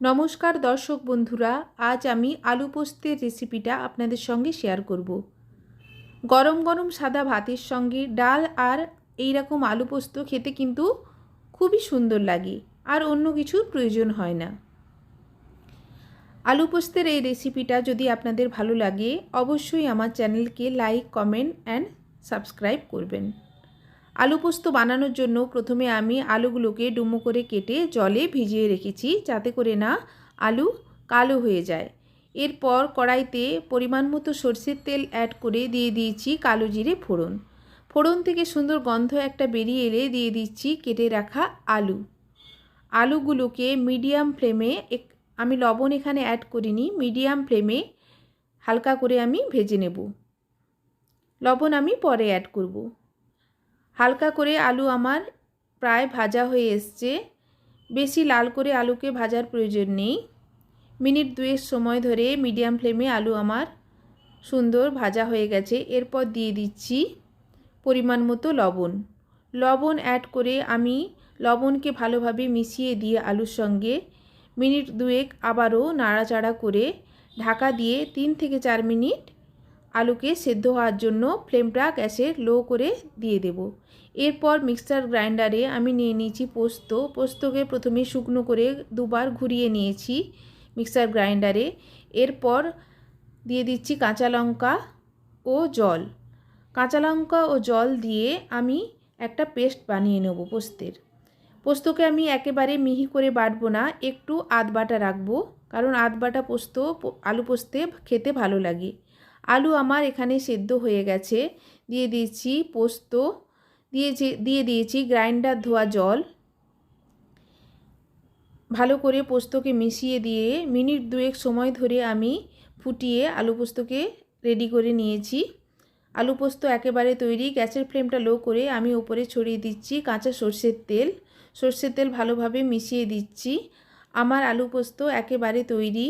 নমস্কার দর্শক বন্ধুরা, আজ আমি আলু পোস্তের রেসিপিটা আপনাদের সঙ্গে শেয়ার করব। গরম গরম সাদা ভাতের সঙ্গে ডাল আর এই রকম আলু পোস্ত খেতে কিন্তু খুবই সুন্দর লাগে, আর অন্য কিছুর প্রয়োজন হয় না। আলু পোস্তের এই রেসিপিটা যদি আপনাদের ভালো লাগে, অবশ্যই আমার চ্যানেলকে লাইক কমেন্ট অ্যান্ড সাবস্ক্রাইব করবেন। আলু পোস্ত বানানোর জন্য প্রথমে আমি আলুগুলোকে ডুমো করে কেটে জলে ভিজিয়ে রেখেছি যাতে করে না আলু কালো হয়ে যায়। এরপর কড়াইতে পরিমাণ মতো সর্ষের তেল অ্যাড করে দিয়ে দিয়েছি কালো জিরে ফোড়ন। ফোড়ন থেকে সুন্দর গন্ধ একটা বেরিয়ে এলে দিয়ে দিচ্ছি কেটে রাখা আলু। আলুগুলোকে মিডিয়াম ফ্লেমে আমি লবণ এখানে অ্যাড করিনি মিডিয়াম ফ্লেমে হালকা করে আমি ভেজে নেব। লবণ আমি পরে অ্যাড করব। হালকা করে আলু আমার প্রায় ভাজা হয়ে এসছে। বেশি লাল করে আলুকে ভাজার প্রয়োজন নেই। মিনিট দুয়েক সময় ধরে মিডিয়াম ফ্লেমে আলু আমার সুন্দর ভাজা হয়ে গেছে। এরপর দিয়ে দিচ্ছি পরিমাণ মতো লবণ। লবণ অ্যাড করে আমি লবণকে ভালোভাবে মিশিয়ে দিয়ে আলুর সঙ্গে মিনিট দুয়েক আবারও নাড়াচাড়া করে ঢাকা দিয়ে তিন থেকে চার মিনিট আলুকে সেদ্ধ হওয়ার জন্য ফ্লেমটা গ্যাসের লো করে দিয়ে দেব। এরপর মিক্সার গ্রাইন্ডারে আমি নিয়ে নিয়েছি পোস্ত। পোস্তকে প্রথমে শুকনো করে দুবার ঘুরিয়ে নিয়েছি মিক্সার গ্রাইন্ডারে এরপর দিয়ে দিচ্ছি কাঁচা লঙ্কা ও জল। কাঁচা লঙ্কা ও জল দিয়ে আমি একটা পেস্ট বানিয়ে নেব পোস্তের। পোস্তকে আমি একেবারে মিহি করে বাটবো না, একটু আধ বাটা রাখব, কারণ আধ বাটা পোস্ত, আলু পোস্তে খেতে ভালো লাগে। আলু আমার এখানে সেদ্ধ হয়ে গেছে। দিয়ে দিয়েছি পোস্ত দিয়েছি দিয়ে দিয়েছি গ্রাইন্ডার ধোয়া জল। ভালো করে পোস্তকে মিশিয়ে দিয়ে মিনিট দুয়েক সময় ধরে আমি ফুটিয়ে আলু পোস্তকে রেডি করে নিয়েছি। আলু পোস্ত একেবারে তৈরি, গ্যাসের ফ্লেমটা লো করে আমি উপরে ছড়িয়ে দিচ্ছি কাঁচা সর্ষের তেল। সর্ষের তেল ভালোভাবে মিশিয়ে দিচ্ছি। আমার আলু পোস্ত একেবারে তৈরি।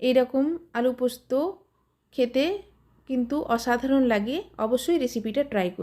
এইরকম আলু পোস্ত খেতে কিন্তু অসাধারণ লাগে। অবশ্যই রেসিপিটা ট্রাই করুন।